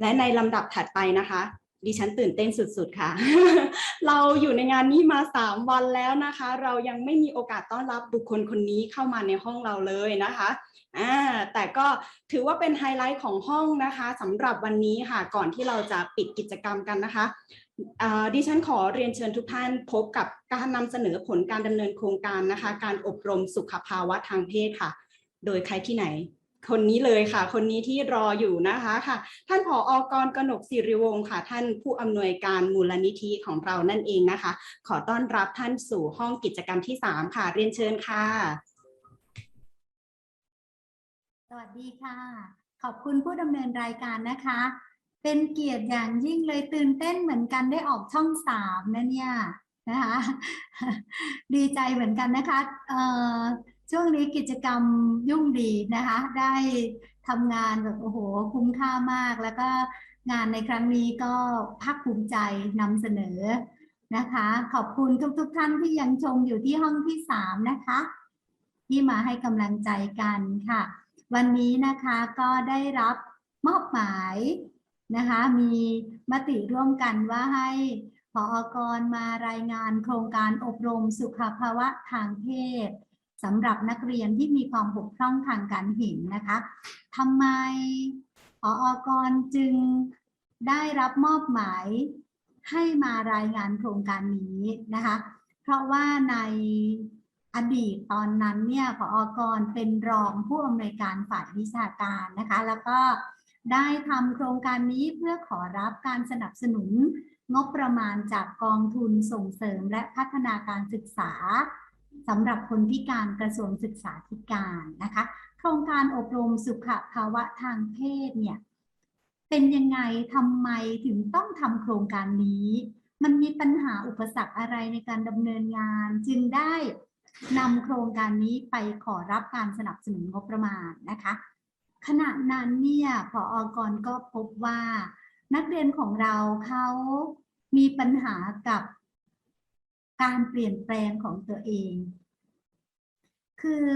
และในลำดับถัดไปนะคะ ดิฉันตื่นเต้นสุดๆค่ะ เราอยู่ในงานนี้มาสามวันแล้วนะคะ เรายังไม่มีโอกาสต้อนรับบุคคลคนนี้เข้ามาในห้องเราเลยนะคะอ่าแต่ก็ถือว่าเป็นไฮไลท์ของห้องนะคะสำหรับวันนี้ค่ะ ก่อนที่เราจะปิดกิจกรรมกันนะคะดิฉันขอเรียนเชิญทุกท่านพบกับการนำเสนอผลการดำเนินโครงการนะคะ การอบรมสุขภาวะทางเพศค่ะ โดยใครที่ไหน คนนี้เลยค่ะ คนนี้ที่รออยู่นะคะค่ะ ท่านผออกรกนกศิริวงศ์ค่ะ ท่านผู้อำนวยการมูลนิธิของเรานั่นเองนะคะ ขอต้อนรับท่านสู่ห้องกิจกรรมที่ 3 ค่ะ เรียนเชิญค่ะ สวัสดีค่ะ ขอบคุณผู้ดำเนินรายการนะคะ เป็นเกียรติอย่างยิ่งเลยตื่นเต้นเหมือนกันได้ออกช่องสามนะเนี่ยนะคะดีใจเหมือนกันนะคะเอ่อ ช่วงนี้กิจกรรมยุ่งดีนะคะ ได้ทำงานแบบโอ้โหคุ้มค่ามาก แล้วก็งานในครั้งนี้ก็ภาคภูมิใจนำเสนอนะคะ ขอบคุณทุกๆทท่านที่ยังชมอยู่ที่ห้องที่สามนะคะ ที่มาให้กำลังใจกันค่ะ วันนี้นะคะก็ได้รับมอบหมายนะคะ มีมติร่วมกันว่าให้ผออกรมารายงานโครงการอบรมสุขภาวะทางเพศ สำหรับนักเรียนที่มีความบกพร่องทางการเห็นนะคะทำไมผออกรจึงได้รับมอบหมายให้มารายงานโครงการนี้นะคะ เพราะว่าในอดีตตอนนั้นเนี่ยผออกรเป็นรองผู้อำนวยการฝ่ายวิชาการนะคะ แล้วก็ได้ทำโครงการนี้เพื่อขอรับการสนับสนุนงบประมาณจากกองทุนส่งเสริมและพัฒนาการศึกษา สำหรับคนพิการกระทรวงศึกษาธิการนะคะ โครงการอบรมสุขภาวะทางเพศเนี่ยเป็นยังไงทำไมถึงต้องทำโครงการนี้ มันมีปัญหาอุปสรรคอะไรในการดำเนินงาน จึงได้นำโครงการนี้ไปขอรับการสนับสนุนงบประมาณนะคะ ขณะนั้นเนี่ยพออกรก็พบว่า นักเรียนของเราเขามีปัญหากับ การเปลี่ยนแปลงของตัวเอง คือ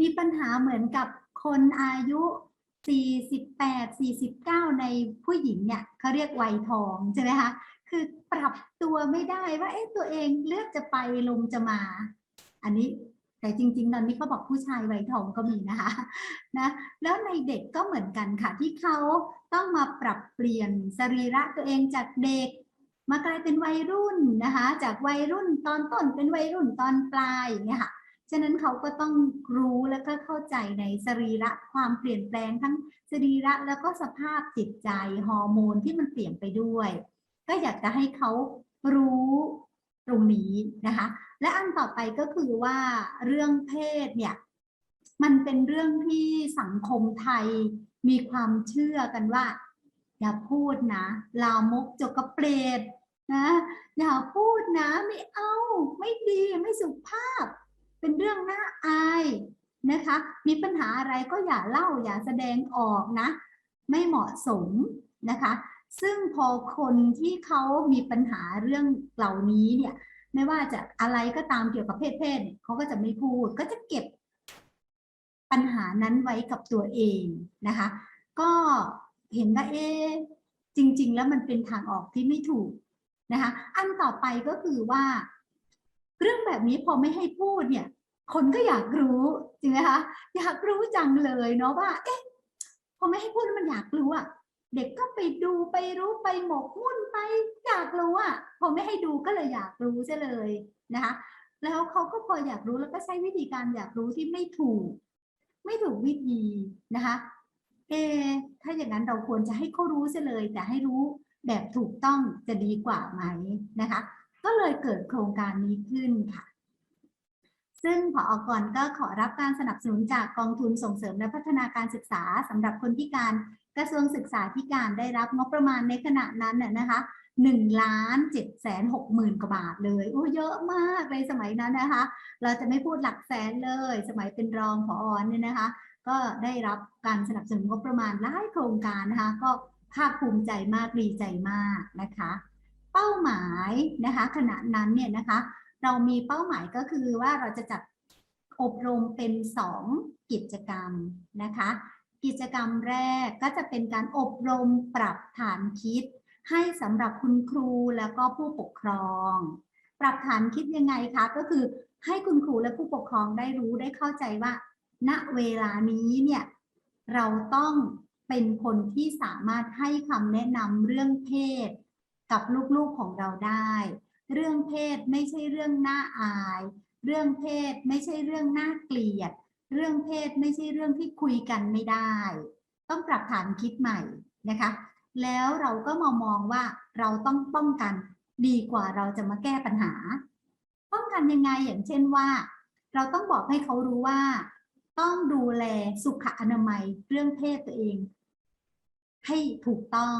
มีปัญหาเหมือนกับคนอายุ 48 49 ในผู้หญิงเนี่ยเขาเรียกวัยทองใช่ไหมคะ คือปรับตัวไม่ได้ว่าเอ๊ะตัวเองเลือกจะไปลมจะมา อันนี้แต่จริงๆตอนนี้เขาบอกผู้ชายวัยทองก็มีนะคะนะแล้วในเด็กก็เหมือนกันค่ะที่เขาต้องมาปรับเปลี่ยนสรีระตัวเองจากเด็ก มากลายเป็นวัยรุ่นนะคะ จากวัยรุ่นตอนต้นเป็นวัยรุ่นตอนปลายอย่างเงี้ยค่ะ ฉะนั้นเขาก็ต้องรู้แล้วก็เข้าใจในสรีระความเปลี่ยนแปลงทั้งสรีระแล้วก็สภาพจิตใจฮอร์โมนที่มันเปลี่ยนไปด้วย ก็อยากจะให้เขารู้ตรงนี้นะคะ และอันต่อไปก็คือว่าเรื่องเพศเนี่ยมันเป็นเรื่องที่สังคมไทยมีความเชื่อกันว่า อย่าพูดนะ ลามกจกกระเปรต นะอย่าพูดนะไม่เอา ไม่ดีไม่สุภาพ เป็นเรื่องน่าอายนะคะ มีปัญหาอะไรก็อย่าเล่าอย่าแสดงออกนะ ไม่เหมาะสมนะคะ ซึ่งพอคนที่เขามีปัญหาเรื่องเหล่านี้เนี่ยไม่ว่าจะอะไรก็ตามเกี่ยวกับเพศเพศเขาก็จะไม่พูดก็จะเก็บปัญหานั้นไว้กับตัวเองนะคะ ก็เห็นว่าเอ๊จริง ๆ แล้วมันเป็นทางออกที่ไม่ถูก นะคะ อันต่อไปก็คือว่า เรื่องแบบนี้พอไม่ให้พูดเนี่ย คนก็อยากรู้จริงไหมคะอยากรู้จังเลยเนาะว่า เอ๊ะพอไม่ให้พูดมันอยากรู้อะเด็กก็ไปดูไปรู้ไปหมกมุ่นไปอยากรู้อะพอไม่ให้ดูก็เลยอยากรู้ซะเลยนะคะ แล้วเขาก็พออยากรู้แล้วก็ใช้วิธีการอยากรู้ที่ไม่ถูก ไม่ถูกวิธีนะคะเอถ้าอย่างนั้นเราควรจะให้เขารู้ซะเลย แต่ให้รู้ แบบถูกต้องจะดีกว่าไหมนะคะ ก็เลยเกิดโครงการนี้ขึ้นค่ะ ซึ่งผออกรก็ขอรับการสนับสนุนจากกองทุนส่งเสริมและพัฒนาการศึกษาสำหรับคนพิการกระทรวงศึกษาธิการได้รับงบประมาณในขณะนั้นน่ะนะคะหนึ่งล้านเจ็ดแสนหกหมื่นกว่าบาทเลยโอ้เยอะมากในสมัยนั้นนะคะ เราจะไม่พูดหลักแสนเลย สมัยเป็นรองผอเนี่ยนะคะ ก็ได้รับการสนับสนุนงบประมาณหลายโครงการนะคะ ก็ ภาคภูมิใจมากดีใจมากนะคะ เป้าหมายนะคะขณะนั้นเนี่ยนะคะ เรามีเป้าหมายก็คือว่าเราจะจัดอบรมเป็น 2 กิจกรรมนะคะ กิจกรรมแรกก็จะเป็นการอบรมปรับฐานคิด ให้สำหรับคุณครูแล้วก็ผู้ปกครอง ปรับฐานคิดยังไงคะก็คือให้คุณครูและผู้ปกครองได้รู้ได้เข้าใจว่า ณเวลานี้เนี่ยเราต้อง เป็นคนที่สามารถให้คำแนะนำเรื่องเพศกับลูกๆของเราได้ เรื่องเพศไม่ใช่เรื่องน่าอาย เรื่องเพศไม่ใช่เรื่องน่าเกลียด เรื่องเพศไม่ใช่เรื่องที่คุยกันไม่ได้ ต้องปรับฐานคิดใหม่นะคะ แล้วเราก็มามองว่าเราต้องป้องกันดีกว่าเราจะมาแก้ปัญหา ป้องกันยังไงอย่างเช่นว่า เราต้องบอกให้เขารู้ว่า ต้องดูแลสุขอนามัยเรื่องเพศตัวเอง ให้ถูกต้อง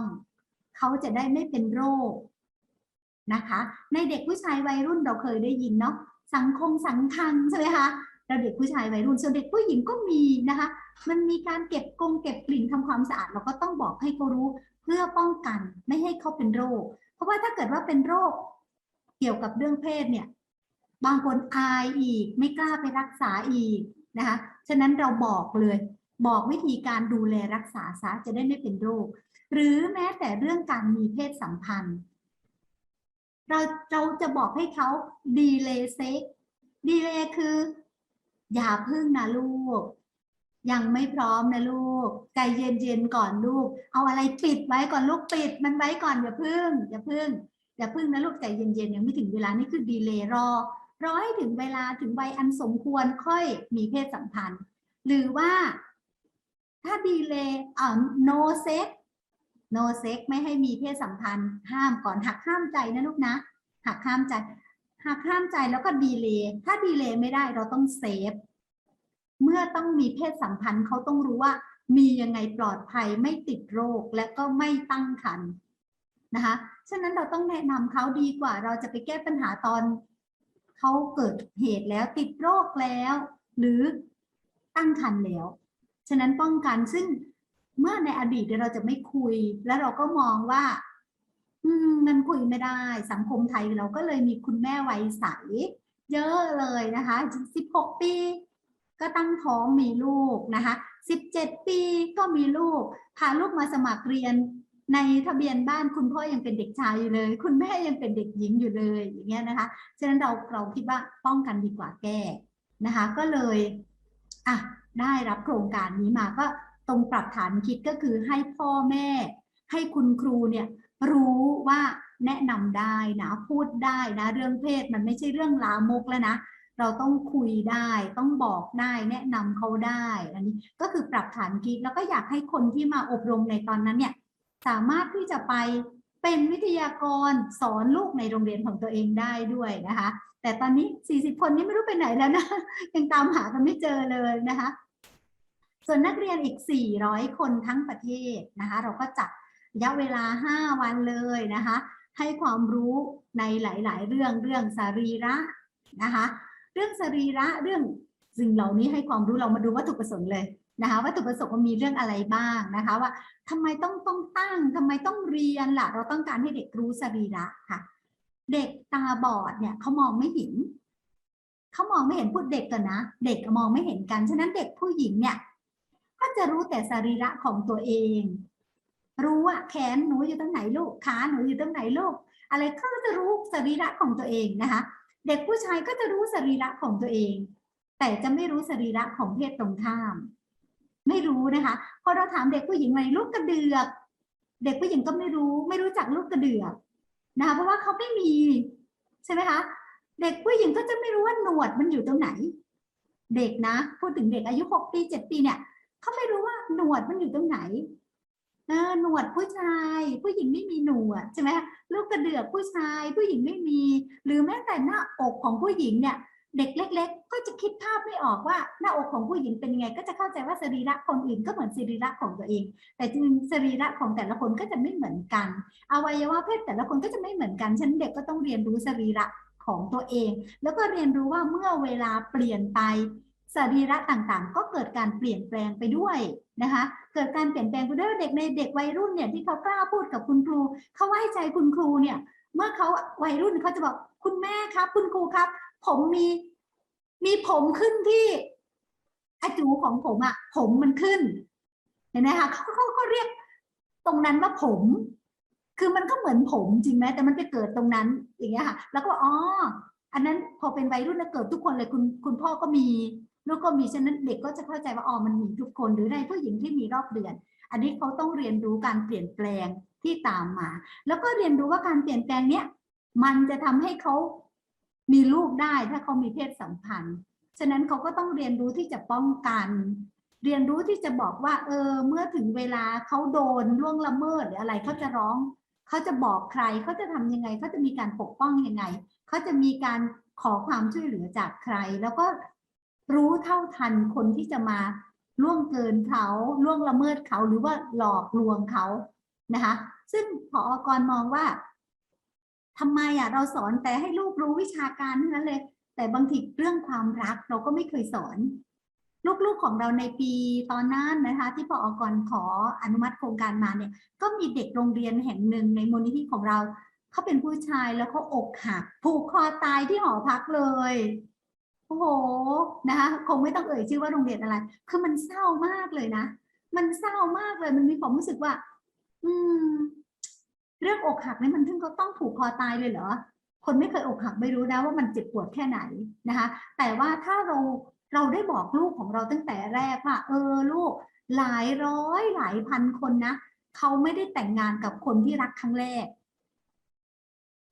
เขาจะได้ไม่เป็นโรคนะคะ ในเด็กผู้ชายวัยรุ่นเราเคยได้ยินเนาะสังคมสังคังใช่ไหมคะเราเด็กผู้ชายวัยรุ่นส่วนเด็กผู้หญิงก็มีนะคะ มันมีการเก็บกรงเก็บกลิ่นทำความสะอาด เราก็ต้องบอกให้เขารู้เพื่อป้องกันไม่ให้เขาเป็นโรค เพราะว่าถ้าเกิดว่าเป็นโรคเกี่ยวกับเรื่องเพศเนี่ยบางคนอายอีกไม่กล้าไปรักษาอีกนะคะ ฉะนั้นเราบอกเลย บอกวิธีการดูแลรักษาซะจะได้ไม่เป็นโรค หรือแม้แต่เรื่องการมีเพศสัมพันธ์ เราเราจะบอกให้เขาดีเลยเซ็กดีเลยคือ อย่าพึ่งนะลูก ยังไม่พร้อมนะลูก ใจเย็นๆก่อนลูก เอาอะไรปิดไว้ก่อนลูกปิด มันไว้ก่อนอย่าพึ่ง อย่าพึ่งอย่าพึ่งนะลูกใจเย็นๆยังไม่ถึงเวลานี่คือดีเลย์รอรอให้ถึงเวลาถึงวัยอันสมควรค่อยมีเพศสัมพันธ์ หรือว่า ถ้าดีเลย์อ่า no sex no sex ไม่ให้มีเพศสัมพันธ์ ห้ามก่อนหักห้ามใจนะลูกนะหักห้ามใจหักห้ามใจแล้วก็ดีเลย์ถ้าดีเลย์ไม่ได้เราต้องเซฟเมื่อต้องมีเพศสัมพันธ์เขาต้องรู้ว่ามียังไงปลอดภัยไม่ติดโรคและก็ไม่ตั้งครรภ์นะคะ ฉะนั้นเราต้องแนะนำเขาดีกว่า เราจะไปแก้ปัญหาตอนเขาเกิดเหตุแล้วติดโรคแล้ว หรือตั้งครรภ์แล้ว ฉะนั้นป้องกันซึ่งเมื่อในอดีตเราจะไม่คุย แล้วเราก็มองว่า อืมมันคุยไม่ได้ สังคมไทยเราก็เลยมีคุณแม่วัยใส เยอะเลยนะคะ16ปี ก็ตั้งท้องมีลูกนะคะ17ปีก็มีลูก พาลูกมาสมัครเรียนในทะเบียนบ้านคุณพ่อยังเป็นเด็กชายอยู่เลย คุณแม่ยังเป็นเด็กหญิงอยู่เลยอย่างเงี้ยนะคะฉะนั้นเราเราคิดว่าป้องกันดีกว่าแก้นะคะ ก็เลยอะ ได้รับโครงการนี้มาก็ตรงปรับฐานคิดก็คือให้พ่อแม่ ให้คุณครูเนี่ยรู้ว่าแนะนำได้นะพูดได้นะ เรื่องเพศมันไม่ใช่เรื่องลามกแล้วนะ เราต้องคุยได้ ต้องบอกได้แนะนำเขาได้ อันนี้ก็คือปรับฐานคิดแล้วก็อยากให้คนที่มาอบรมในตอนนั้นเนี่ยสามารถที่จะไปเป็นวิทยากรสอนลูกในโรงเรียนของตัวเองได้ด้วยนะคะ แต่ตอนนี้ 40 คนนี้ไม่รู้ไปไหนแล้วนะ ยังตามหากันไม่เจอเลยนะคะ ส่วนนักเรียนอีก 400 คนทั้งประเทศนะคะ เราก็จัดระยะเวลา 5 วันเลยนะคะ ให้ความรู้ในหลาย ๆ เรื่องเรื่องสรีระนะคะ เรื่องสรีระเรื่องสิ่งเหล่านี้ให้ความรู้เรามาดูวัตถุประสงค์เลยนะคะวัตถุประสงค์ว่ามีเรื่องอะไรบ้างนะคะว่าทำไมต้องต้องตั้งทำไมต้องเรียนล่ะ เราต้องการให้เด็กรู้สรีระค่ะ เด็กตาบอดเนี่ยเขามองไม่เห็นเขามองไม่เห็นพูดเด็กกันนะ เด็กมองไม่เห็นกัน ฉะนั้นเด็กผู้หญิงเนี่ยก็จะรู้แต่สรีระของตัวเอง รู้ว่าแขนหนูอยู่ตรงไหนลูกขาหนูอยู่ตรงไหนลูก อะไรก็จะรู้สรีระของตัวเองนะคะ เด็กผู้ชายก็จะรู้สรีระของตัวเอง แต่จะไม่รู้สรีระของเพศตรงข้าม ไม่รู้นะคะพอเราถามเด็กผู้หญิงในลูกกระเดือก เด็กผู้หญิงก็ไม่รู้ ไม่รู้จักลูกกระเดือก นะคะเพราะว่าเขาไม่มีใช่ไหมคะเด็กผู้หญิงก็จะไม่รู้ว่าหนวดมันอยู่ตรงไหน เด็กนะ พูดถึงเด็กอายุหกปีเจ็ดปีเนี่ยเขาไม่รู้ว่าหนวดมันอยู่ตรงไหนเออหนวดผู้ชาย ผู้หญิงไม่มีหนวดใช่ไหมลูกกระเดือกผู้ชาย ผู้หญิงไม่มี หรือแม้แต่หน้าอกของผู้หญิงเนี่ย เด็กเล็ก ๆ ก็จะคิดภาพไม่ออกว่าหน้าอกของผู้หญิงเป็นยังไง ก็จะเข้าใจว่าสรีระคนอื่นก็เหมือนสรีระของตัวเอง แต่จริงสรีระของแต่ละคนก็จะไม่เหมือนกัน อวัยวะเพศแต่ละคนก็จะไม่เหมือนกันฉะนันเด็กก็ต้องเรียนรู้สรีระของตัวเอง แล้วก็เรียนรู้ว่าเมื่อเวลาเปลี่ยนไปสรีระต่างๆ ก็เกิดการเปลี่ยนแปลงไปด้วยนะคะ เกิดการเปลี่ยนแปลงไปด้วยเด็กในเด็กวัยรุ่นเนี่ยที่เขากล้าพูดกับคุณครูเขาไว้ใจคุณครูเนี่ยเมื่อเขาวัยรุ่นเขาจะบอก คุณแม่ครับ คุณครูครับ ผมมีมีผมขึ้นที่อาจูของผมอะผมมันขึ้น เห็นไหมคะเขาเขาก็เรียกตรงนั้นว่าผม คือมันก็เหมือนผมจริงไหมแต่มันไปเกิดตรงนั้นอย่างเงี้ยค่ะ แล้วก็อ๋ออันนั้นพอเป็นวัยรุ่นแล้วเกิดทุกคนเลยคุณคุณพ่อก็มีลูกก็มีฉะนั้นเด็กก็จะเข้าใจว่าอ๋อมันมีทุกคนหรือในผู้หญิงที่มีรอบเดือน อันนี้เขาต้องเรียนรู้การเปลี่ยนแปลงที่ตามมา แล้วก็เรียนรู้ว่าการเปลี่ยนแปลงเนี้ย มันจะทำให้เขามีลูกได้ถ้าเขามีเพศสัมพันธ์ ฉะนั้นเขาก็ต้องเรียนรู้ที่จะป้องกัน เรียนรู้ที่จะบอกว่า เออ เมื่อถึงเวลาเขาโดนล่วงละเมิดหรืออะไรเขาจะร้องเขาจะบอกใครเขาจะทำยังไงเขาจะมีการปกป้องยังไงเขาจะมีการขอความช่วยเหลือจากใคร แล้วก็รู้เท่าทันคนที่จะมาล่วงเกินเขาล่วงละเมิดเขาหรือว่าหลอกลวงเขานะคะ ซึ่งพออกรมองว่า ทำไมอะเราสอนแต่ให้ลูกรู้วิชาการเท่านั้นเลย แต่บางทีเรื่องความรักเราก็ไม่เคยสอน ลูกๆของเราในปีตอนนั้นนะคะ ที่พออกรขออนุมัติโครงการมาเนี่ย ก็มีเด็กโรงเรียนแห่งหนึ่งในมูลนิธิของเราเขาเป็นผู้ชายแล้วเขาอกหักผูกคอตายที่หอพักเลยโอ้โหนะคะคงไม่ต้องเอ่ยชื่อว่าโรงเรียนอะไร คือมันเศร้ามากเลยนะ มันเศร้ามากเลยมันมีความรู้สึกว่า อืม เรื่องอกหักนี่มันถึงก็ต้องผูกคอตายเลยเหรอ คนไม่เคยอกหักไม่รู้นะว่ามันเจ็บปวดแค่ไหนนะคะ แต่ว่าถ้าเราเราได้บอกลูกของเราตั้งแต่แรกว่า เออลูกหลายร้อยหลายพันคนนะเขาไม่ได้แต่งงานกับคนที่รักครั้งแรก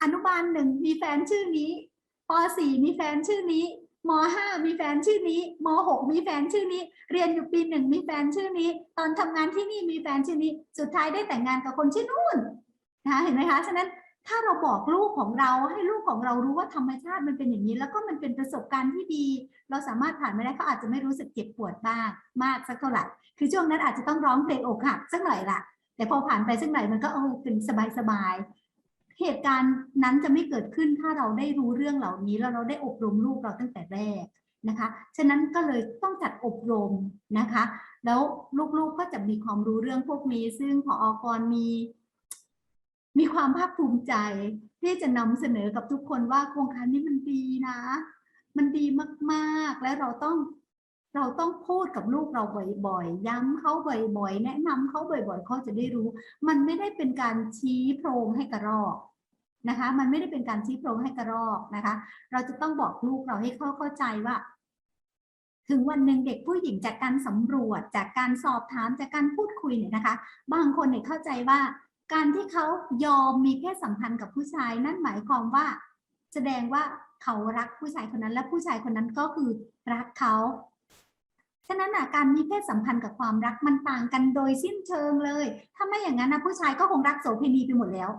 อนุบาลหนึ่งมีแฟนชื่อนี้ปสี่มีแฟนชื่อนี้มห้ามีแฟนชื่อนี้มหกมีแฟนชื่อนี้ เรียนอยู่ปีหนึ่งมีแฟนชื่อนี้ ตอนทำงานที่นี่มีแฟนชื่อนี้ สุดท้ายได้แต่งงานกับคนชื่อนู่น นะคะเห็นไหมคะ ฉะนั้นถ้าเราบอกลูกของเราให้ลูกของเรารู้ว่าธรรมชาติมันเป็นอย่างนี้ แล้วก็มันเป็นประสบการณ์ที่ดี เราสามารถผ่านมาได้เขาอาจจะไม่รู้สึกเจ็บปวดบ้างมากสักเท่าไหร่คือช่วงนั้นอาจจะต้องร้องเพลงอกหักสักหน่อยละแต่พอผ่านไปสักหน่อยมันก็เออเป็นสบายๆเหตุการณ์นั้นจะไม่เกิดขึ้นถ้าเราได้รู้เรื่องเหล่านี้แล้วเราได้อบรมลูกเราตั้งแต่แรกนะคะ ฉะนั้นก็เลยต้องจัดอบรมนะคะ แล้วลูกๆก็จะมีความรู้เรื่องพวกนี้ ซึ่งพออกรมี มีความภาคภูมิใจที่จะนำเสนอกับทุกคนว่าโครงการนี้มันดีนะ มันดีมากๆ และเราต้องเราต้องพูดกับลูกเราบ่อยๆ ย้ำเขาบ่อยๆ แนะนำเขาบ่อยๆ เขาจะได้รู้ มันไม่ได้เป็นการชี้โพรงให้กระรอกนะคะ มันไม่ได้เป็นการชี้โพรงให้กระรอกนะคะ เราจะต้องบอกลูกเราให้เขาเข้าใจว่า ถึงวันหนึ่งเด็กผู้หญิงจากการสำรวจจากการสอบถามจากการพูดคุยเนี่ยนะคะ บางคนเนี่ยเข้าใจว่า การที่เขายอมมีเพศสัมพันธ์กับผู้ชาย นั่นหมายความว่า แสดงว่าเขารักผู้ชายคนนั้น และผู้ชายคนนั้นก็คือรักเขาฉะนั้นอะการมีเพศสัมพันธ์กับความรักมันต่างกันโดยสิ้นเชิงเลย ถ้าไม่อย่างนั้นนะผู้ชายก็คงรักโสเภณีไปหมดแล้ว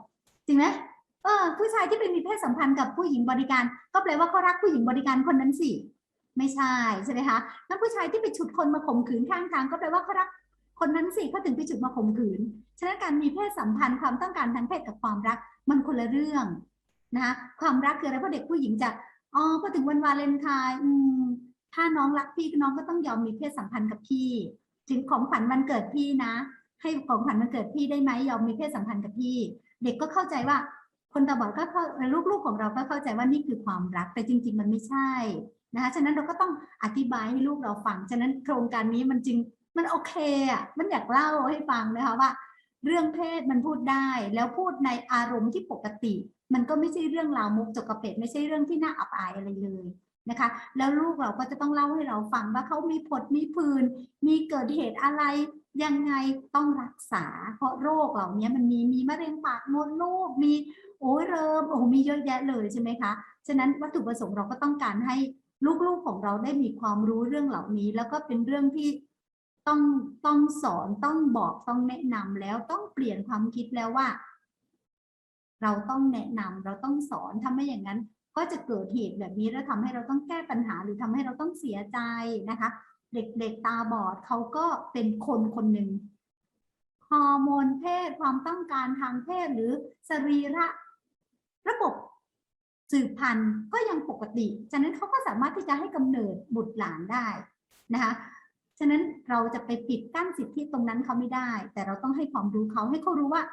จริงไหมเออ ผู้ชายที่ไปมีเพศสัมพันธ์กับผู้หญิงบริการ ก็แปลว่าเขารักผู้หญิงบริการคนนั้นสิไม่ใช่ใช่ไหมคะแล้วผู้ชายที่ไปฉุดคนมาข่มขืนข้างทาง ก็แปลว่าเขารัก คนนั้นสิเขาถึงไปฉุดมาข่มขืน ฉะนั้นการมีเพศสัมพันธ์ความต้องการทางเพศกับความรักมันคนละเรื่องนะคะความรักคืออะไรเพราะเด็กผู้หญิงจะอ๋อพอถึงวันวาเลนไทน์อืมถ้าน้องรักพี่น้องก็ต้องยอมมีเพศสัมพันธ์กับพี่ ถึงของขวัญวันเกิดพี่นะ ให้ของขวัญวันเกิดพี่ได้ไหมยอมมีเพศสัมพันธ์กับพี่ เด็กก็เข้าใจว่า คนตาบอดก็ลูกๆของเราก็เข้าใจว่านี่คือความรักแต่จริง ๆ มันไม่ใช่นะคะฉะนั้นเราก็ต้องอธิบายให้ลูกเราฟัง ฉะนั้นโครงการนี้มันจริง มันโอเคอะมันอยากเล่าให้ฟังนะคะว่า เรื่องเพศมันพูดได้ แล้วพูดในอารมณ์ที่ปกติ มันก็ไม่ใช่เรื่องราวมุกจกกระเป็ดไม่ใช่เรื่องที่น่าอับอายอะไรเลยนะคะ แล้วลูกเราก็จะต้องเล่าให้เราฟังว่าเขามีผดมีผื่นมีเกิดเหตุอะไรยังไงต้องรักษา เพราะโรคเหล่านี้มันมีมีมะเร็งปากมดลูกมีโอ้ยเริมโอ้มีเยอะแยะเลยใช่ไหมคะฉะนั้นวัตถุประสงค์เราก็ต้องการให้ลูกๆของเราได้มีความรู้เรื่องเหล่านี้ แล้วก็เป็นเรื่องที่ ต้องต้องสอนต้องบอกต้องแนะนำแล้วต้องเปลี่ยนความคิดแล้วว่า เราต้องแนะนำเราต้องสอนถ้าไม่อย่างนั้น ก็จะเกิดเหตุแบบนี้แล้วทำให้เราต้องแก้ปัญหาหรือทำให้เราต้องเสียใจนะคะ เด็กๆตาบอดเขาก็เป็นคนคนหนึ่งฮอร์โมนเพศความต้องการทางเพศหรือสรีระระบบสืบพันธุ์ก็ยังปกติ ฉะนั้นเขาก็สามารถที่จะให้กำเนิดบุตรหลานได้นะคะ ฉะนั้นเราจะไปปิดกั้นสิทธิตรงนั้นเขาไม่ได้ แต่เราต้องให้ความรู้เขาให้เขารู้ว่า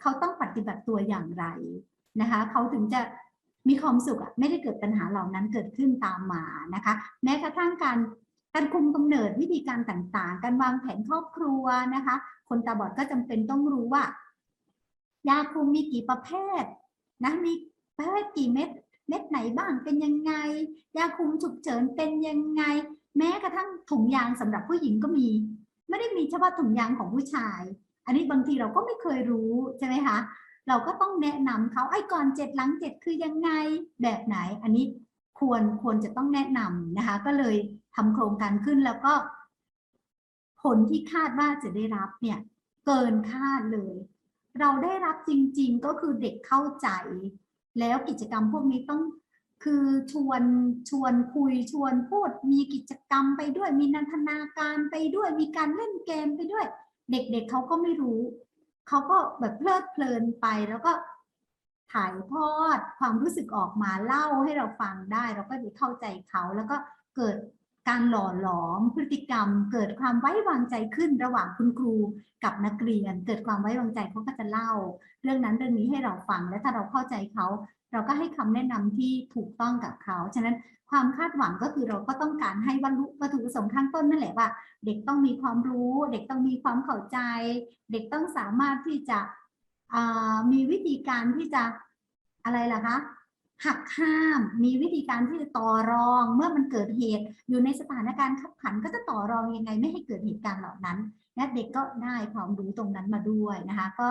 เขาต้องปฏิบัติตัวอย่างไรนะคะเขาถึงจะมีความสุขอะไม่ได้เกิดปัญหาเหล่านั้นเกิดขึ้นตามมานะคะ แม้กระทั่งการการคุมกำเนิดวิธีการต่างๆ การวางแผนครอบครัวนะคะ คนตาบอดก็จำเป็นต้องรู้ว่า ยาคุมมีกี่ประเภทนะมีประเภทกี่เม็ด เม็ดไหนบ้างเป็นยังไง ยาคุมฉุกเฉินเป็นยังไง แม้กระทั่งถุงยางสำหรับผู้หญิงก็มี ไม่ได้มีเฉพาะถุงยางของผู้ชาย อันนี้บางทีเราก็ไม่เคยรู้ใช่ไหมคะเราก็ต้องแนะนำเขาไอ้ก่อนเจ็ดหลังเจ็ดคือยังไงแบบไหน อันนี้ควรควรจะต้องแนะนำนะคะ ก็เลยทำโครงการขึ้นแล้วก็ ผลที่คาดว่าจะได้รับเนี่ยเกินคาดเลย เราได้รับจริง ๆ ก็คือเด็กเข้าใจ แล้วกิจกรรมพวกนี้ต้องคือชวนชวนคุยชวนพูด มีกิจกรรมไปด้วย มีนันทนาการไปด้วย มีการเล่นเกมไปด้วย เด็กๆเเขาก็ไม่รู้ เขาก็แบบเพลิดเพลินไปแล้วก็ถ่ายทอดความรู้สึกออกมาเล่าให้เราฟังได้ เราก็จะเข้าใจเขาแล้วก็เกิด การหล่อหลอมพฤติกรรม เกิดความไว้วางใจขึ้นระหว่างคุณครูกับนักเรียน เกิดความไว้วางใจเขาก็จะเล่า เรื่องนั้นเรื่องนี้ให้เราฟังและถ้าเราเข้าใจเขา เราก็ให้คำแนะนำที่ถูกต้องกับเขา ฉะนั้นความคาดหวังก็คือเราก็ต้องการให้วัตถุวัตถุประสงค์ข้างต้นนั่นแหละว่า เด็กต้องมีความรู้ เด็กต้องมีความเข้าใจ เด็กต้องสามารถที่จะมีวิธีการที่จะอะไรล่ะคะ หักห้าม มีวิธีการที่จะต่อรอง เมื่อมันเกิดเหตุ อยู่ในสถานการณ์ขับขัน ก็จะต่อรองยังไงไม่ให้เกิดเหตุการณ์เหล่านั้นและเด็กก็ได้ความรู้ตรงนั้นมาด้วยนะคะ ก็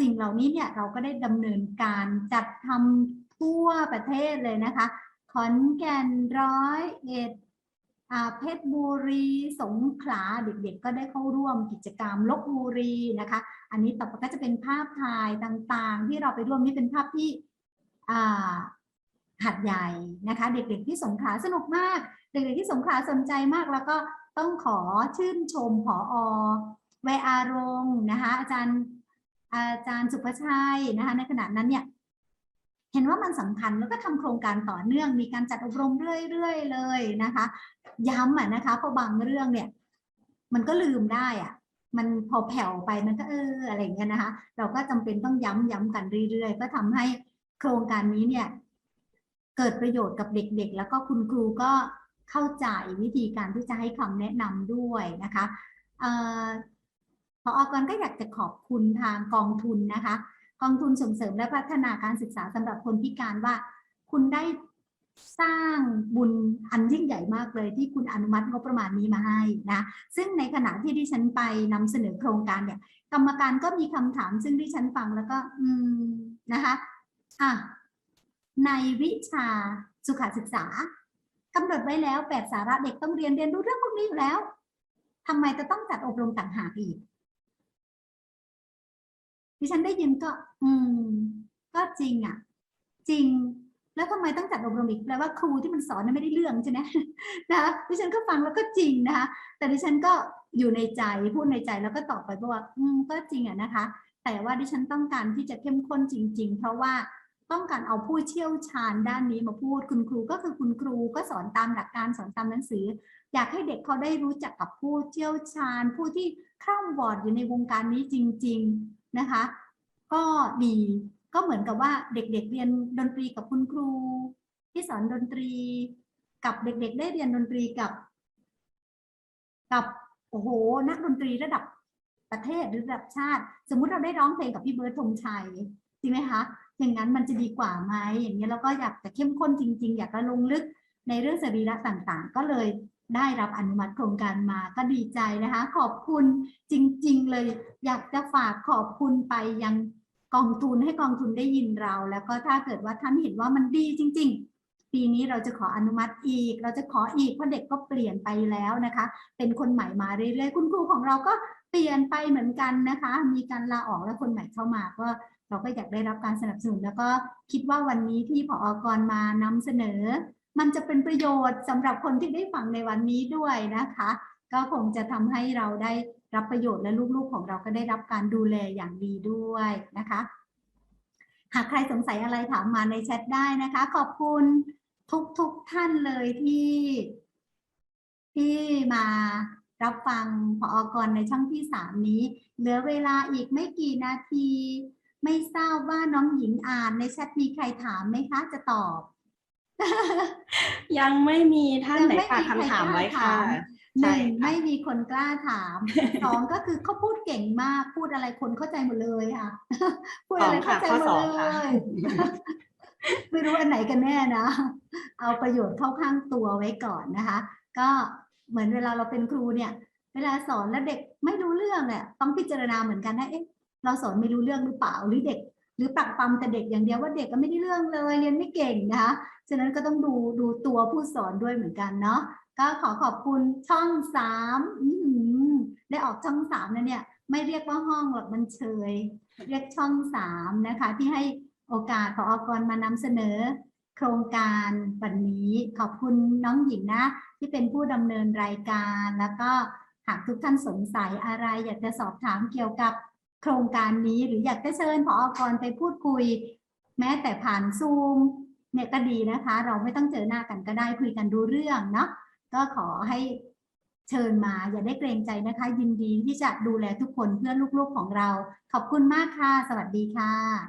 สิ่งเหล่านี้เนี่ยเราก็ได้ดำเนินการจัดทำทั่วประเทศเลยนะคะ ขอนแก่นร้อยเอ็ดเพชรบุรี สงขลาเด็กๆ ก็ได้เข้าร่วมกิจกรรมลบบุรีนะคะ อันนี้ต่อไปก็จะเป็นภาพถ่ายต่างๆ ที่เราไปร่วมนี่เป็นภาพที่ หัดใหญ่นะคะ เด็กๆที่สงขลาสนุกมาก เด็กๆที่สงขลาสนใจมาก แล้วก็ต้องขอชื่นชมผออแวอารงค์นะคะอาจารย์อาจารย์สุภชัยนะคะในขณะนั้นเนี่ยเห็นว่ามันสำคัญแล้วก็ทำโครงการต่อเนื่องมีการจัดอบรมเรื่อยๆเลยนะคะ ย้ำอะนะคะเพราะบางเรื่องเนี่ย มันก็ลืมได้อะมันพอแผ่วไปมันก็เอออะไรเงี้ยนะคะ เราก็จำเป็นต้องย้ำย้ำกันเรื่อยๆ ก็ทำให้ โครงการนี้เนี่ยเกิดประโยชน์กับเด็กๆ แล้วก็คุณครูก็เข้าใจวิธีการที่จะให้คำแนะนำด้วยนะคะเอ่อพออกรก็อยากจะขอบคุณทางกองทุนนะคะ กองทุนส่งเสริมและพัฒนาการศึกษาสำหรับคนพิการว่า คุณได้สร้างบุญอันยิ่งใหญ่มากเลยที่คุณอนุมัติงบประมาณนี้มาให้นะ ซึ่งในขณะที่ดิฉันไปนำเสนอโครงการเนี่ย กรรมการก็มีคำถามซึ่งดิฉันฟังแล้วก็ อืมนะคะ อะในวิชาสุขศึกษากำหนดไว้แล้วแปดสาระเด็กต้องเรียนเรียนรู้เรื่องพวกนี้อยู่แล้วทำไมจะต้องจัดอบรมต่างหากอีกดิฉันได้ยินก็ อืม ก็จริงอะ จริง แล้วทำไมต้องจัดอบรมอีกแปลว่าครูที่มันสอนนั้นไม่ได้เรื่องใช่ไหมนะคะดิฉันก็ฟังแล้วก็จริงนะคะแต่ดิฉันก็อยู่ในใจพูดในใจแล้วก็ตอบไปว่า อืม ก็จริงอะนะคะ แต่ว่าดิฉันต้องการที่จะเข้มข้นจริง ๆ เพราะว่า ต้องการเอาผู้เชี่ยวชาญด้านนี้มาพูดคุณครูก็คือคุณครูก็สอนตามหลักการสอนตามหนังสือ อยากให้เด็กเขาได้รู้จักกับผู้เชี่ยวชาญ ผู้ที่คร่ำวอดอยู่ในวงการนี้จริง ๆนะคะ ก็ดีก็เหมือนกับว่าเด็กๆเรียนดนตรีกับคุณครู ที่สอนดนตรี กับเด็กๆ ได้เรียนดนตรีกับ กับโอ้โห นักดนตรีระดับประเทศหรือระดับชาติ สมมุติเราได้ร้องเพลงกับพี่เบิร์ดธงชัยจริงไหมคะ อย่างนั้นมันจะดีกว่าไหมอย่างนี้แล้วก็อยากจะเข้มข้นจริง ๆ อยากจะลงลึกในเรื่องสรีระต่างๆ ก็เลยได้รับอนุมัติโครงการมาก็ดีใจนะคะ ขอบคุณจริง ๆ เลย อยากจะฝากขอบคุณไปยังกองทุนให้กองทุนได้ยินเรา แล้วก็ถ้าเกิดว่าท่านเห็นว่ามันดีจริง ๆ ปีนี้เราจะขออนุมัติอีก เราจะขออีกเพราะเด็กก็เปลี่ยนไปแล้วนะคะ เป็นคนใหม่มาเรื่อยๆคุณครูของเราก็เปลี่ยนไปเหมือนกันนะคะ มีการลาออกแล้วคนใหม่เข้ามาก็ เราก็อยากได้รับการสนับสนุน แล้วก็คิดว่าวันนี้ที่ผออกรมานำเสนอ มันจะเป็นประโยชน์สำหรับคนที่ได้ฟังในวันนี้ด้วยนะคะ ก็คงจะทำให้เราได้รับประโยชน์และลูกๆของเราก็ได้รับการดูแลอย่างดีด้วยนะคะ หากใครสงสัยอะไรถามมาในแชทได้นะคะ ขอบคุณทุกๆทท่านเลยที่ ที่มารับฟังพออกรในช่องที่สามนี้ เหลือเวลาอีกไม่กี่นาที ไม่ทราบว่าน้องหญิงอ่านในแชทมีใครถามไหมคะ จะตอบ ยังไม่มีท่านยังไหนไม่ฝากมีใครคำถามกล้าไว้ค่ะถามหใช่นึ่งค่ะไม่มีคนกล้าถามสองก็คือเขาพูดเก่งมากพูดอะไรคนเข้าใจหมดเลยค่ะ พูดอะไรเข้าใจหมดข้อสองเลค่ะยไม่รู้อันไหนกันแน่นะ เอาประโยชน์เข้าข้างตัวไว้ก่อนนะคะ ก็เหมือนเวลาเราเป็นครูเนี่ย เวลาสอนแล้วเด็กไม่รู้เรื่องเนี่ยต้องพิจารณาเหมือนกันนะเอ๊ะ เราสอนไม่รู้เรื่องหรือเปล่าหรือเด็ก หรือปรักปรำแต่เด็กอย่างเดียวว่าเด็กก็ไม่ได้เรื่องเลยเรียนไม่เก่งนะคะฉะนั้นก็ต้องดูดูตัวผู้สอนด้วยเหมือนกันเนาะก็ขอขอบคุณช่องสามได้ออกช่องสามนะเนี่ยไม่เรียกว่าห้องหรอกมันเชย เรียกช่องสามนะคะ ที่ให้โอกาสของอกรมานำเสนอโครงการวันนี้ขอบคุณน้องหญิงนะ ที่เป็นผู้ดำเนินรายการ แล้วก็หากทุกท่านสงสัยอะไรอยากจะสอบถามเกี่ยวกับ โครงการนี้หรืออยากจะเชิญพออกรไปพูดคุย แม้แต่ผ่านซูมเนี่ยก็ดีนะคะ เราไม่ต้องเจอหน้ากันก็ได้คุยกันดูเรื่องเนาะก็ขอให้เชิญมาอย่าได้เกรงใจนะคะ ยินดีที่จะดูแลทุกคนเพื่อลูกๆของเรา ขอบคุณมากค่ะ สวัสดีค่ะ